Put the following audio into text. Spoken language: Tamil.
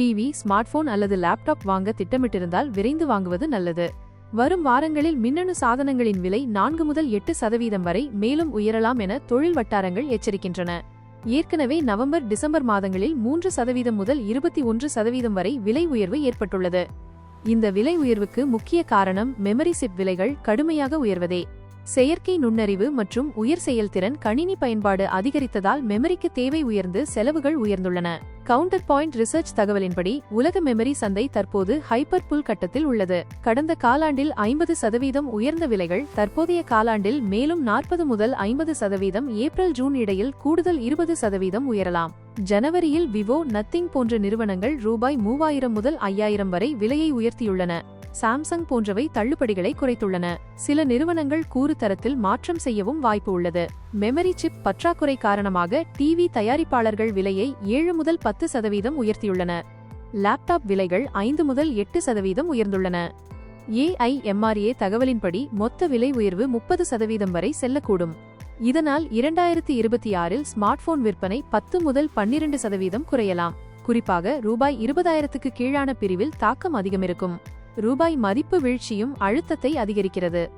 டிவி ஸ்மார்ட் போன் அல்லது லேப்டாப் வாங்க திட்டமிட்டிருந்தால் விரைந்து வாங்குவது நல்லது. வரும் வாரங்களில் மின்னணு சாதனங்களின் விலை நான்கு முதல் எட்டு சதவீதம் வரை மேலும் உயரலாம் என தொழில் வட்டாரங்கள் எச்சரிக்கின்றன. ஏற்கனவே நவம்பர் டிசம்பர் மாதங்களில் மூன்று சதவீதம் முதல் இருபத்தி ஒன்று சதவீதம் வரை விலை உயர்வு ஏற்பட்டுள்ளது. இந்த விலை உயர்வுக்கு முக்கிய காரணம் மெமரி சிப் விலைகள் கடுமையாக உயர்வதே. செயற்கை நுண்ணறிவு மற்றும் உயர் செயல்திறன் கணினி பயன்பாடு அதிகரித்ததால் மெமரிக்கு தேவை உயர்ந்து செலவுகள் உயர்ந்துள்ளன. கவுண்டர் பாயிண்ட் ரிசர்ச் தகவலின்படி உலக மெமரி சந்தை தற்போது ஹைப்பர் புல் கட்டத்தில் உள்ளது. கடந்த காலாண்டில் ஐம்பது சதவீதம் உயர்ந்த விலைகள் தற்போதைய காலாண்டில் மேலும் நாற்பது முதல் ஐம்பது சதவீதம் ஏப்ரல் ஜூன் இடையில் கூடுதல் இருபது சதவீதம் உயரலாம். ஜனவரியில் விவோ நத்திங் போன்ற நிறுவனங்கள் ரூபாய் மூவாயிரம் முதல் ஐயாயிரம் வரை விலையை உயர்த்தியுள்ளன. சாம்சங் போன்றவை தள்ளுபடிகளை குறைத்துள்ளன. சில நிறுவனங்கள் கூறு தரத்தில் மாற்றம் செய்யவும் வாய்ப்பு உள்ளது. மெமரி சிப் பற்றாக்குறை காரணமாக டிவி தயாரிப்பாளர்கள் விலையை ஏழு முதல் பத்து சதவீதம் உயர்த்தியுள்ளன. லேப்டாப் விலைகள் ஐந்து முதல் எட்டு சதவீதம் உயர்ந்துள்ளன. ஏஐஎம்ஆர்ஏ தகவலின்படி மொத்த விலை உயர்வு முப்பது சதவீதம் வரை செல்லக்கூடும். இதனால் இரண்டாயிரத்தி இருபத்தி ஆறில் ஸ்மார்ட் போன் விற்பனை பத்து முதல் பன்னிரண்டு சதவீதம் குறையலாம். குறிப்பாக ரூபாய் இருபதாயிரத்துக்கு கீழான பிரிவில் தாக்கம் அதிகமிருக்கும். ரூபாய் மதிப்பு வீழ்ச்சியும் அழுத்தத்தை அதிகரிக்கிறது.